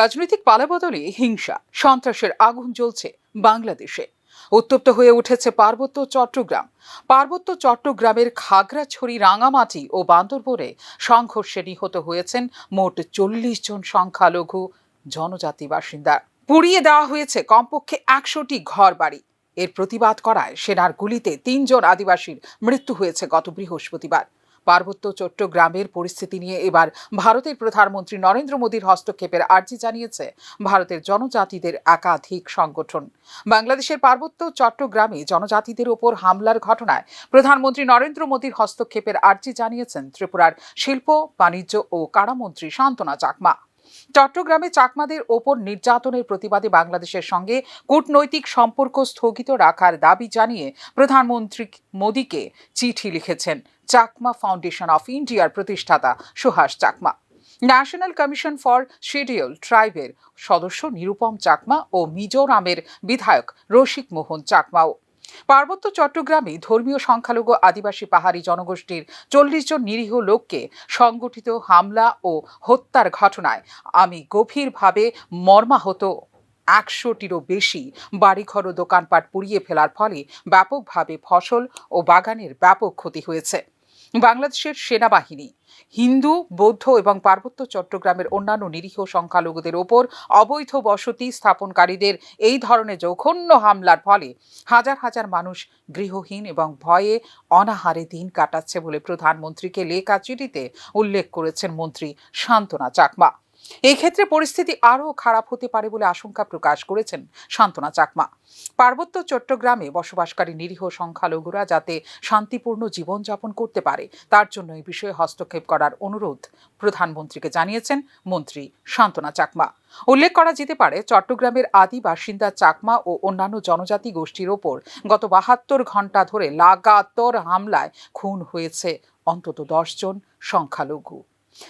রাজনৈতিক পালাবদলে হিংসা, সন্ত্রাসের আগুন জ্বলছে বাংলাদেশে। উত্তপ্ত হয়ে উঠেছে পার্বত্য চট্টগ্রাম। পার্বত্য চট্টগ্রামের খাগড়াছড়ি, রাঙামাটি ও বান্দরবনে সংঘর্ষে নিহত হয়েছেন মোট চল্লিশ জন সংখ্যালঘু জনজাতি বাসিন্দা। পুড়িয়ে দেওয়া হয়েছে কমপক্ষে একশোটি ঘর বাড়ি এর প্রতিবাদ করায় সেনার গুলিতে তিনজন আদিবাসীর মৃত্যু হয়েছে গত বৃহস্পতিবার। পার্বত্য চট্টগ্রামের পরিস্থিতি নিয়ে এবার ভারতের প্রধানমন্ত্রী নরেন্দ্র মোদীর হস্তক্ষেপের আর্জি জানিয়েছে ভারতের জনজাতিদের একাধিক সংগঠন। বাংলাদেশের পার্বত্য চট্টগ্রামে জনজাতিদের ওপর হামলার ঘটনায় প্রধানমন্ত্রী নরেন্দ্র মোদীর হস্তক্ষেপের আর্জি জানিয়েছেন ত্রিপুরার শিল্প, বাণিজ্য ও কারামন্ত্রী সান্ত্বনা চাকমা। চট্টগ্রামে চাকমাদের ওপর নির্যাতনের প্রতিবাদে বাংলাদেশের সঙ্গে কূটনৈতিক সম্পর্ক স্থগিত রাখার দাবি জানিয়ে প্রধানমন্ত্রী মোদীকে চিঠি লিখেছেন। চাকমা ফাউন্ডেশন অফ ইন্ডিয়ার প্রতিষ্ঠাতা Suhas Chakma. National commission for schedule ট্রাইবের সদস্য নিরুপম চাকমা ও মিজোরামের বিধায়ক রসিক মোহন চাকমাও পার্বত্য চট্টগ্রামে ধর্মীয় সংখ্যালঘু আদিবাসী পাহাড়ি জনগোষ্ঠীর চল্লিশ জন নিরীহ লোককে সংগঠিত হামলা ও হত্যার ঘটনায় আমি গভীরভাবে মর্মাহত। একশোটিরও বেশি বাড়িঘর ও দোকানপাট পুড়িয়ে ফেলার ফলে ব্যাপকভাবে ফসল ও বাগানের ব্যাপক ক্ষতি হয়েছে। বাংলাদেশের সেনাবাহিনী, হিন্দু, বৌদ্ধ এবং পার্বত্য চট্টগ্রামের অন্যান্য নিরীহ সংখ্যালঘুদের ওপর অবৈধ বসতি স্থাপনকারীদের এই ধরনের জঘন্য হামলার ফলে হাজার হাজার মানুষ গৃহহীন এবং ভয়ে অনাহারে দিন কাটাচ্ছে বলে প্রধানমন্ত্রীকে লেখা চিঠিতে উল্লেখ করেছেন মন্ত্রী শান্তনা চাকমা। এই ক্ষেত্রে পরিস্থিতি আরও খারাপ হতে পারে বলে আশঙ্কা প্রকাশ করেছেন শান্তনা চাকমা। পার্বত্য চট্টগ্রামে বসবাসকারী নিরীহ সংখ্যালঘুরা যাতে শান্তিপূর্ণ জীবনযাপন করতে পারে, তার জন্য এই বিষয়ে হস্তক্ষেপ করার অনুরোধ প্রধানমন্ত্রীকে জানিয়েছেন মন্ত্রী শান্তনা চাকমা। উল্লেখ করা যেতে পারে, চট্টগ্রামের আদি বাসিন্দা চাকমা ও অন্যান্য জনজাতি গোষ্ঠীর ওপর গত বাহাত্তর ঘণ্টা ধরে লাগাতর হামলায় খুন হয়েছে অন্তত দশ জন সংখ্যালঘু।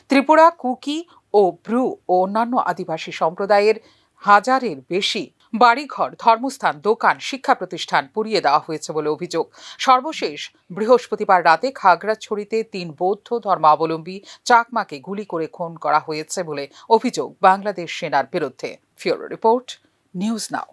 ত্রিপুরা, কুকি ও ব্রু ও অন্যান্য আদিবাসী সম্প্রদায়ের হাজারের বেশি বাড়িঘর, ধর্মস্থান, দোকান, শিক্ষা প্রতিষ্ঠান পুড়িয়ে দেওয়া হয়েছে বলে অভিযোগ। সর্বশেষ বৃহস্পতিবার রাতে খাগড়াছড়িতে তিন বৌদ্ধ ধর্মাবলম্বী চাকমাকে গুলি করে খুন করা হয়েছে বলে অভিযোগ বাংলাদেশ সেনার বিরুদ্ধে। Bureau report, news now.